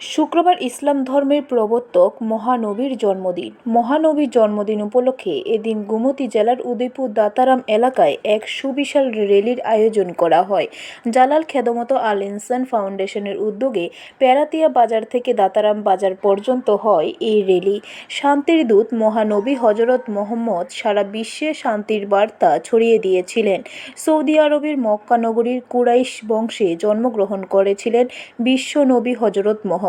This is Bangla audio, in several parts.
শুক্রবার ইসলাম ধর্মের প্রবর্তক মহানবীর জন্মদিন। মহানবীর জন্মদিন উপলক্ষে এদিন গোমতী জেলার উদয়পুর দাতারাম এলাকায় এক সুবিশাল র্যালির আয়োজন করা হয়। জালাল খেদমত আল ইনসান ফাউন্ডেশনের উদ্যোগে প্যারাতিয়া বাজার থেকে দাতারাম বাজার পর্যন্ত হয় এই র্যালি। শান্তির দূত মহানবী হজরত মোহাম্মদ সারা বিশ্বে শান্তির বার্তা ছড়িয়ে দিয়েছিলেন। সৌদি আরবের মক্কা নগরীর কুরাইশ বংশে জন্মগ্রহণ করেছিলেন বিশ্ব নবী হজরত মোহাম্মদ।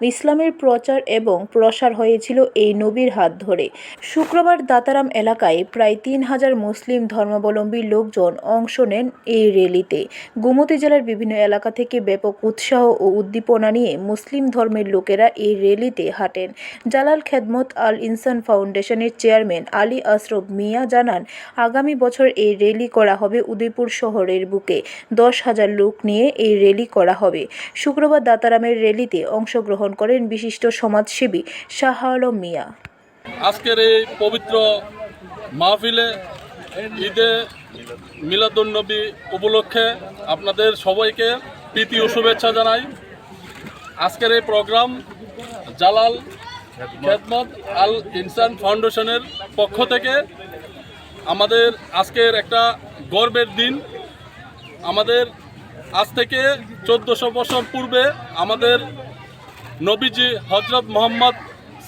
ইসলামের প্রচার এবং প্রসার হয়েছিল এই নবীর হাত ধরে। শুক্রবার দাতারাম এলাকায় প্রায় তিন হাজার মুসলিম ধর্মাবলম্বী লোকজন অংশ নেন এই র্যালিতে। গোমতী জেলার বিভিন্ন এলাকা থেকে ব্যাপক উৎসাহ ও উদ্দীপনা নিয়ে মুসলিম ধর্মের লোকেরা এই র্যালিতে হাঁটেন। জালাল খেদমত আল ইনসান ফাউন্ডেশনের চেয়ারম্যান আলী আশরফ মিয়া জানান, আগামী বছর এই র্যালি করা হবে উদয়পুর শহরের বুকে। দশ হাজার লোক নিয়ে এই র্যালি করা হবে। শুক্রবার দাতারামের র্যালিতে অংশগ্রহণ করেন বিশিষ্ট সমাজসেবী শাহ মিয়া। আজকের এই পবিত্র মাহফিলে ঈদে মিলাদুন্নবী উপলক্ষে আপনাদের সবাইকে প্রীতি ও শুভেচ্ছা জানাই। আজকের এই প্রোগ্রাম জালাল খেদমত আল ইনসান ফাউন্ডেশনের পক্ষ থেকে আমাদের আজকের একটা গর্বের দিন। আমাদের আজ থেকে চোদ্দোশো বছর পূর্বে আমাদের নবীজি হজরত মোহাম্মদ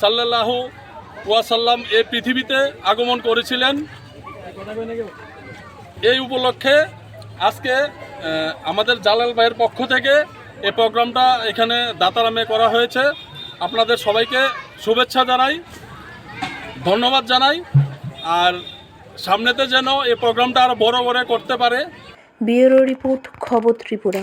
সাল্লাল্লাহু ওয়াসাল্লাম এই পৃথিবীতে আগমন করেছিলেন। এই উপলক্ষে আজকে আমাদের জালাল ভাইয়ের পক্ষ থেকে এই প্রোগ্রামটা এখানে দাতারামে করা হয়েছে। আপনাদের সবাইকে শুভেচ্ছা জানাই, ধন্যবাদ জানাই। আর সামনেতে যেন এই প্রোগ্রামটা আরও বড় করে করতে পারে। ব্যুরো রিপোর্ট খবর ত্রিপুরা।